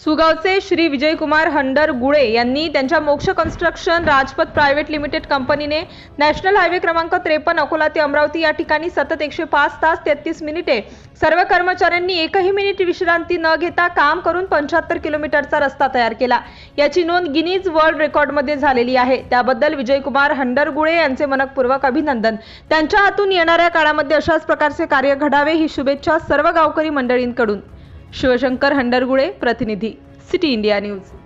सुगावचे Shri Vijaykumar hander गुळे यांनी त्यांच्या Moksh construction Rajpath private limited कंपनीने नॅशनल हायवे क्रमांक त्रेपन्न अकोला ते अमरावती या ठिकाणी सतत एकशे पाच तास तेहतीस मिनिटे सर्व कर्मचाऱ्यांनी एकही मिनिट विश्रांती न घेता काम करून पंच्याहत्तर किलोमीटरचा रस्ता तयार केला. याची नोंद गिनीज वर्ल्ड रेकॉर्डमध्ये झालेली आहे. त्याबद्दल विजयकुमार हंडरगुळे यांचे मनपूर्वक अभिनंदन. त्यांच्या हातून येणाऱ्या काळामध्ये अशाच प्रकारचे कार्य घडावे ही शुभेच्छा सर्व गावकरी मंडळींकडून. शिवशंकर हंडरगुळे प्रतिनिधी सिटी इंडिया न्यूज.